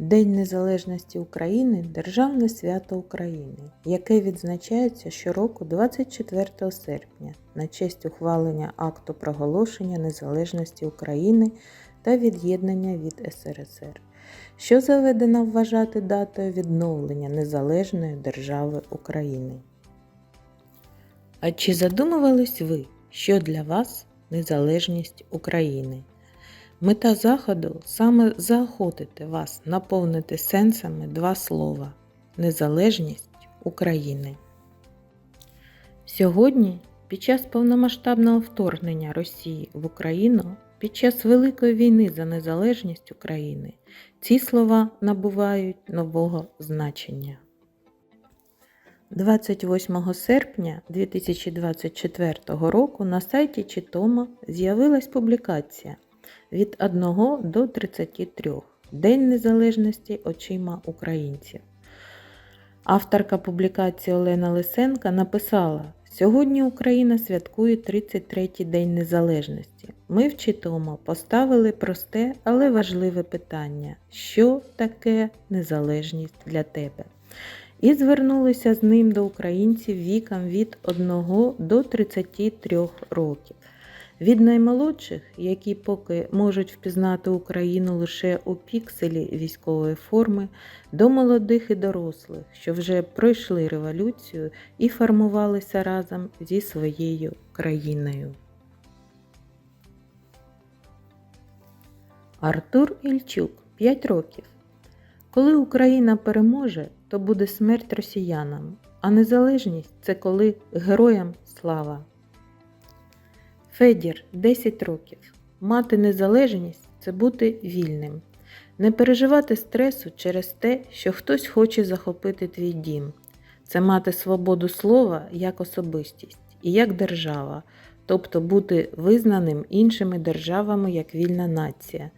День Незалежності України Державне свято України, яке відзначається щороку 24 серпня на честь ухвалення акту проголошення незалежності України та від'єднання від СРСР, що заведено вважати датою відновлення незалежної держави України. А чи задумувались ви, що для вас незалежність України? Мета заходу саме заохотити вас наповнити сенсами два слова Незалежність України. Сьогодні, під час повномасштабного вторгнення Росії в Україну, під час Великої війни за незалежність України, ці слова набувають нового значення. 28 серпня 2024 року на сайті Читома з'явилась публікація від 1 до 33 День Незалежності очима українців. Авторка публікації Олена Лисенка написала: Сьогодні Україна святкує 33-й День Незалежності. Ми в поставили просте, але важливе питання: що таке незалежність для тебе? І звернулися з ним до українців віком від 1 до 33 років. Від наймолодших, які поки можуть впізнати Україну лише у пікселі військової форми, до молодих і дорослих, що вже пройшли революцію і формувалися разом зі своєю країною. Артур Ільчук 5 років. Коли Україна переможе, то буде смерть росіянам, а незалежність це коли героям слава. Федір 10 років. Мати незалежність це бути вільним, не переживати стресу через те, що хтось хоче захопити твій дім. Це мати свободу слова як особистість і як держава, тобто бути визнаним іншими державами як вільна нація.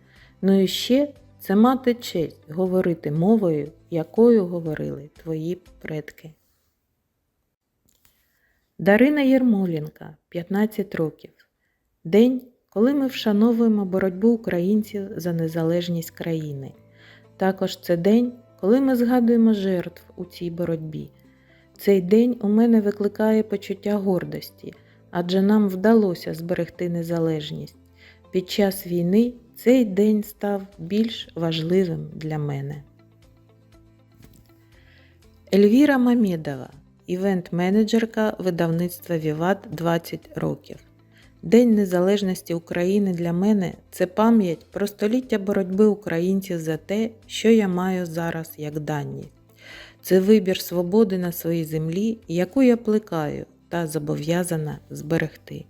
Ну і ще це мати честь говорити мовою, якою говорили твої предки. Дарина Єрмолінка 15 років. День, коли ми вшановуємо боротьбу українців за незалежність країни. Також це день, коли ми згадуємо жертв у цій боротьбі. Цей день у мене викликає почуття гордості, адже нам вдалося зберегти незалежність. Під час війни цей день став більш важливим для мене. Ельвіра Мамєдова, івент-менеджерка видавництва Віват 20 років. День Незалежності України для мене це пам'ять про століття боротьби українців за те, що я маю зараз як даність. Це вибір свободи на своїй землі, яку я плекаю та зобов'язана зберегти.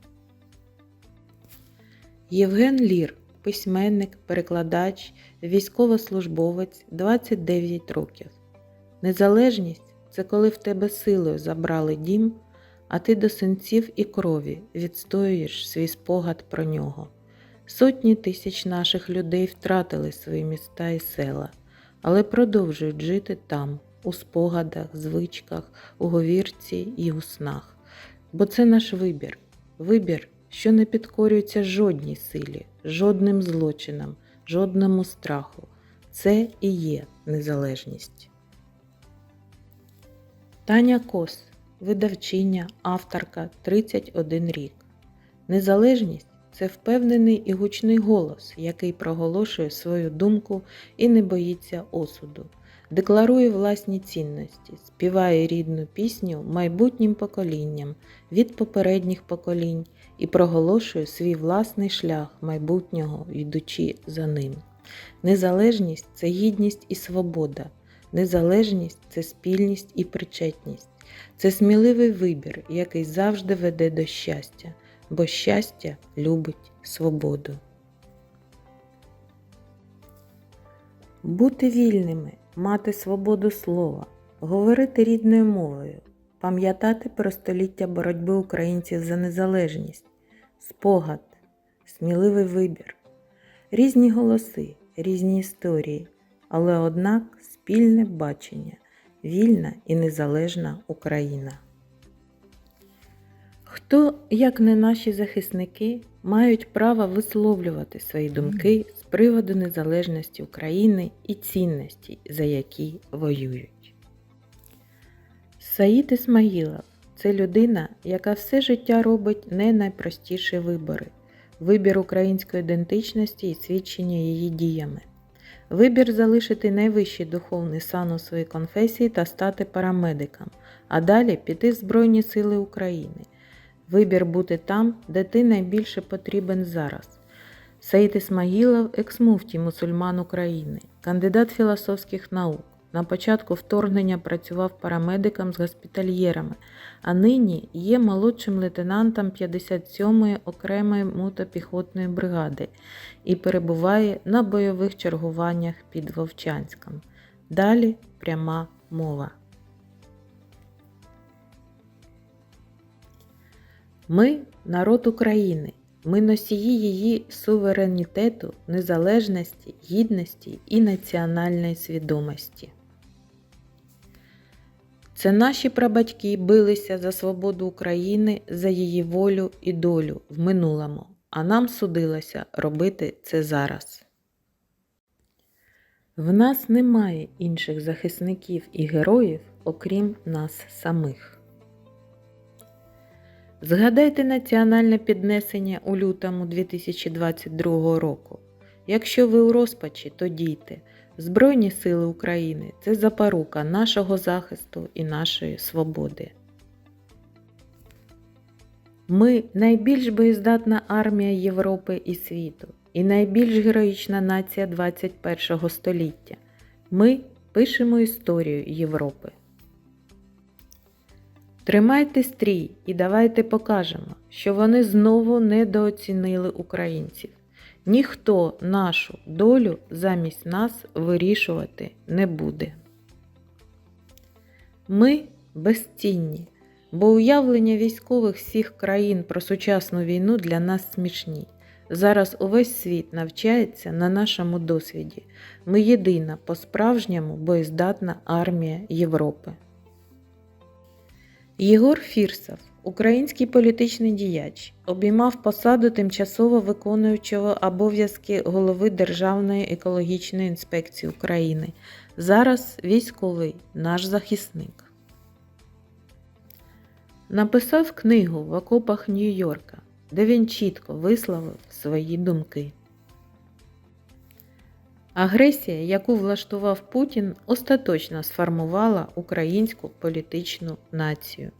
Євген Лір, письменник, перекладач, військовослужбовець 29 років. Незалежність це коли в тебе силою забрали дім а ти до синців і крові відстоюєш свій спогад про нього. Сотні тисяч наших людей втратили свої міста і села, але продовжують жити там, у спогадах, звичках, у говірці і у снах. Бо це наш вибір, вибір, що не підкорюється жодній силі, жодним злочинам, жодному страху. Це і є незалежність. Таня Кос видавчиня, авторка 31 рік. Незалежність це впевнений і гучний голос, який проголошує свою думку і не боїться осуду, декларує власні цінності, співає рідну пісню майбутнім поколінням від попередніх поколінь і проголошує свій власний шлях майбутнього, йдучи за ним. Незалежність це гідність і свобода. Незалежність це спільність і причетність. Це сміливий вибір, який завжди веде до щастя, бо щастя любить свободу. Бути вільними, мати свободу слова, говорити рідною мовою, пам'ятати про століття боротьби українців за незалежність, спогад, сміливий вибір, різні голоси, різні історії, але однак спільне бачення вільна і незалежна Україна. Хто як не наші захисники, мають право висловлювати свої думки з приводу незалежності України і цінності, за які воюють. Саїд Ісмаїлов це людина, яка все життя робить не найпростіші вибори, вибір української ідентичності і свідчення її діями. Вибір залишити найвищий духовний сан у своїй конфесії та стати парамедиком, а далі піти в Збройні Сили України. Вибір бути там, де ти найбільше потрібен зараз. Саїд Ісмагілов – екс-муфтій мусульман України, кандидат філософських наук. На початку вторгнення працював парамедиком з госпітальєрами, а нині є молодшим лейтенантом 57-ї окремої мотопіхотної бригади і перебуває на бойових чергуваннях під Вовчанськом. Далі пряма мова. Ми народ України. Ми носії її суверенітету, незалежності, гідності і національної свідомості. Це наші прабатьки билися за свободу України, за її волю і долю в минулому, а нам судилося робити це зараз. В нас немає інших захисників і героїв, окрім нас самих. Згадайте національне піднесення у лютому 2022 року. Якщо ви у розпачі, то дійте. Збройні сили України це запорука нашого захисту і нашої свободи. Ми найбільш боєздатна армія Європи і світу і найбільш героїчна нація 21 століття. Ми пишемо історію Європи. Тримайте стрій і давайте покажемо, що вони знову недооцінили українців. Ніхто нашу долю замість нас вирішувати не буде. Ми безцінні, бо уявлення військових всіх країн про сучасну війну для нас смішні. Зараз увесь світ навчається на нашому досвіді. Ми єдина по-справжньому боєздатна армія Європи. Єгор Фірсов, український політичний діяч, обіймав посаду тимчасово виконуючого обов'язки голови Державної екологічної інспекції України. Зараз військовий наш захисник. Написав книгу в окопах Нью-Йорка, де він чітко висловив свої думки. Агресія, яку влаштував Путін, остаточно сформувала українську політичну націю.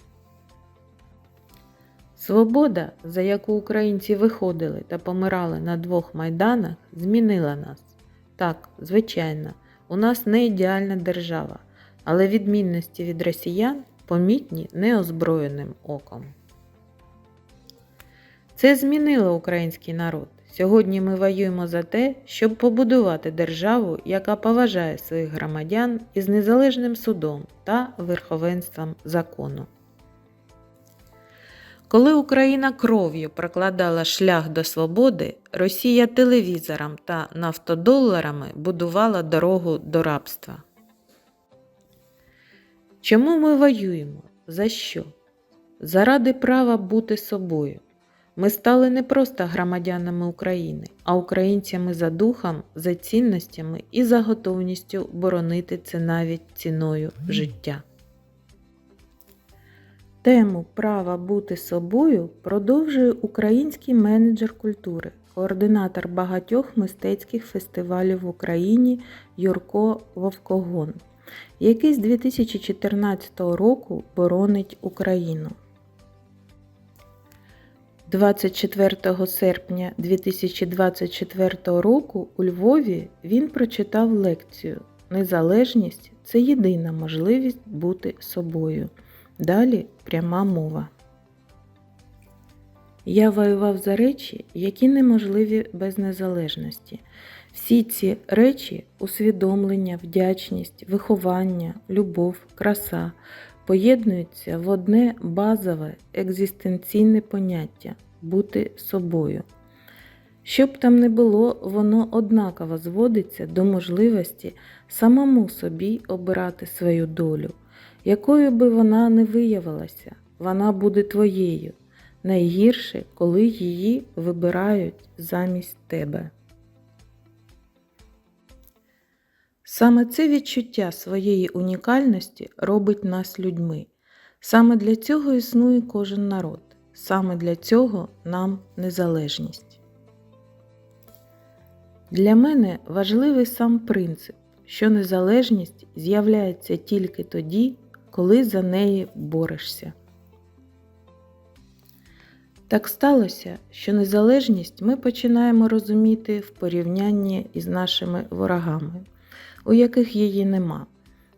Свобода, за яку українці виходили та помирали на двох майданах, змінила нас. Так, звичайно, у нас не ідеальна держава, але відмінності від росіян помітні неозброєним оком. Це змінило український народ. Сьогодні ми воюємо за те, щоб побудувати державу, яка поважає своїх громадян із незалежним судом та верховенством закону. Коли Україна кров'ю прокладала шлях до свободи, Росія телевізором та нафтодоларами будувала дорогу до рабства. Чому ми воюємо? За що? Заради права бути собою. Ми стали не просто громадянами України, а українцями за духом, за цінностями і за готовністю боронити це навіть ціною життя. Тему права бути собою продовжує український менеджер культури, координатор багатьох мистецьких фестивалів в Україні Юрко Вовкогон, який з 2014 року боронить Україну. 24 серпня 2024 року у Львові він прочитав лекцію Незалежність це єдина можливість бути собою. Далі пряма мова. Я воював за речі, які неможливі без незалежності. Всі ці речі усвідомлення, вдячність, виховання, любов, краса поєднуються в одне базове екзистенційне поняття бути собою. Щоб там не було, воно однаково зводиться до можливості самому собі обирати свою долю, якою би вона не виявилася, вона буде твоєю. найгірше, коли її вибирають замість тебе. Саме це відчуття своєї унікальності робить нас людьми. Саме для цього існує кожен народ. Саме для цього нам незалежність. Для мене важливий сам принцип, що незалежність з'являється тільки тоді, коли за неї борешся. Так сталося, що незалежність ми починаємо розуміти в порівнянні із нашими ворогами, у яких її нема.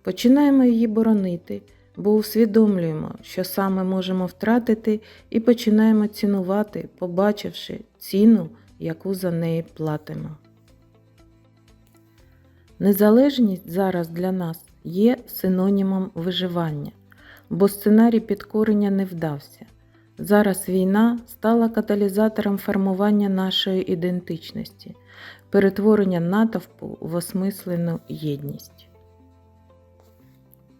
Починаємо її боронити, бо усвідомлюємо, що саме можемо втратити, і починаємо цінувати, побачивши ціну, яку за неї платимо. Незалежність зараз для нас є синонімом виживання, бо сценарій підкорення не вдався. Зараз війна стала каталізатором формування нашої ідентичності, перетворення натовпу в осмислену єдність.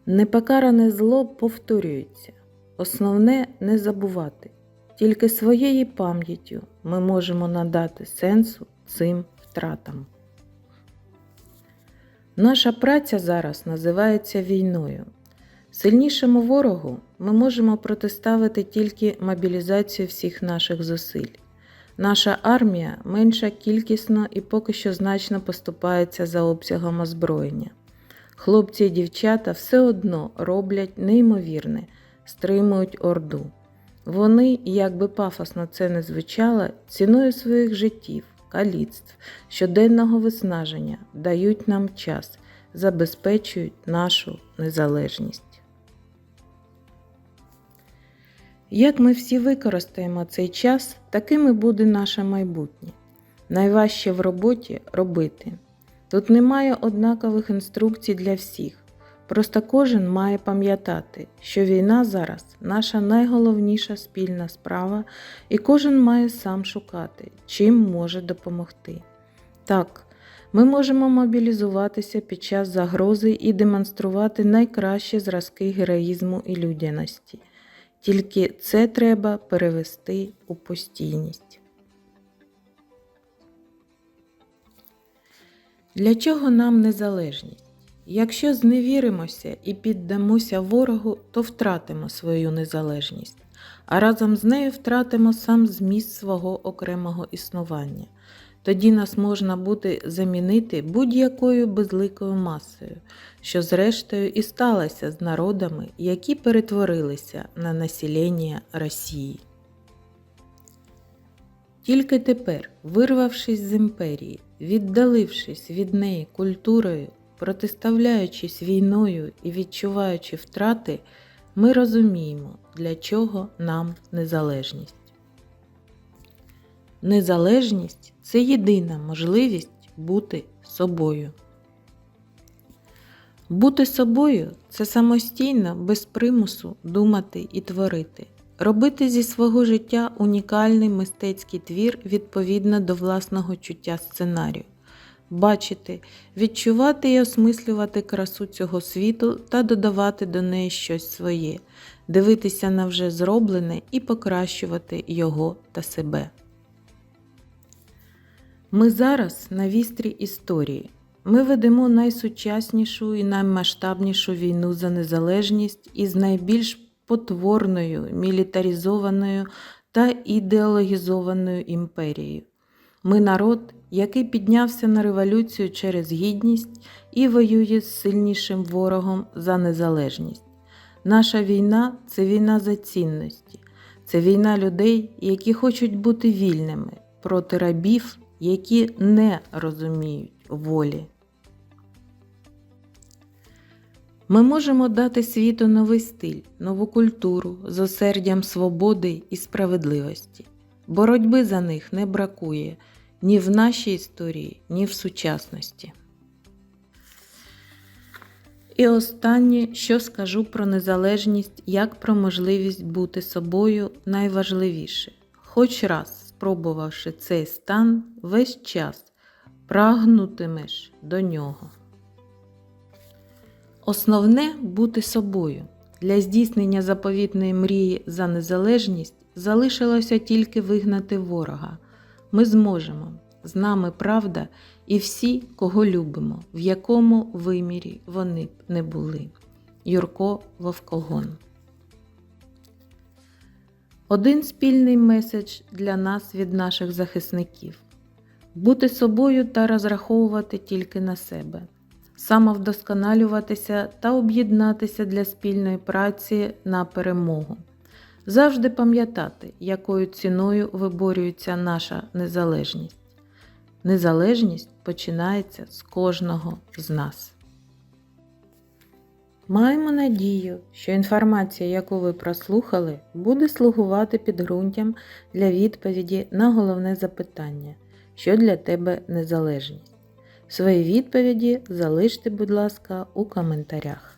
Непокаране зло повторюється. Основне не забувати. Тільки своєю пам'яттю ми можемо надати сенсу цим втратам. Наша праця зараз називається війною. Сильнішому ворогу ми можемо протиставити тільки мобілізацію всіх наших зусиль. Наша армія менша кількісно і поки що значно поступається за обсягом озброєння. Хлопці і дівчата все одно роблять неймовірне, стримують орду. Вони, як би пафосно це не звучало, ціною своїх життів, каліцтв, щоденного виснаження дають нам час, забезпечують нашу незалежність. Як ми всі використаємо цей час, таким і буде наше майбутнє. Найважче в роботі робити. Тут немає однакових інструкцій для всіх. Просто кожен має пам'ятати, що війна зараз наша найголовніша спільна справа, і кожен має сам шукати, чим може допомогти. Так, ми можемо мобілізуватися під час загрози і демонструвати найкращі зразки героїзму і людяності. Тільки це треба перевести у постійність. Для чого нам незалежність? Якщо зневіримося і піддамося ворогу, то втратимо свою незалежність, а разом з нею втратимо сам зміст свого окремого існування. Тоді нас можна буде замінити будь-якою безликою масою, що зрештою і сталося з народами, які перетворилися на населення Росії. Тільки тепер, вирвавшись з імперії, віддалившись від неї культурою, протиставляючись війною і відчуваючи втрати, ми розуміємо, для чого нам незалежність. Незалежність це єдина можливість бути собою. Бути собою це самостійно, без примусу думати і творити, робити зі свого життя унікальний мистецький твір відповідно до власного чуття сценарію, бачити, відчувати і осмислювати красу цього світу та додавати до неї щось своє, дивитися на вже зроблене і покращувати його та себе. Ми зараз на вістрі історії. Ми ведемо найсучаснішу і наймасштабнішу війну за незалежність із найбільш потворною, мілітаризованою та ідеологізованою імперією. Ми народ, який піднявся на революцію через гідність і воює з сильнішим ворогом за незалежність. Наша війна це війна за цінності, це війна людей, які хочуть бути вільними проти рабів які не розуміють волі. Ми можемо дати світу новий стиль, нову культуру з осердям свободи і справедливості. Боротьби за них не бракує ні в нашій історії, ні в сучасності. І останнє, що скажу про незалежність як про можливість бути собою найважливіше. Хоч раз спробувавши цей стан весь час, прагнутимеш до нього. Основне бути собою. Для здійснення заповітної мрії за незалежність залишилося тільки вигнати ворога. Ми зможемо. З нами правда і всі, кого любимо, в якому вимірі вони б не були. Юрко Вовкогон. Один спільний меседж для нас від наших захисників бути собою та розраховувати тільки на себе, самовдосконалюватися та об'єднатися для спільної праці на перемогу. Завжди пам'ятати, якою ціною виборюється наша незалежність. Незалежність починається з кожного з нас. Маємо надію, що інформація, яку ви прослухали, буде слугувати підґрунтям для відповіді на головне запитання, що для тебе незалежність. Свої відповіді залиште, будь ласка, у коментарях.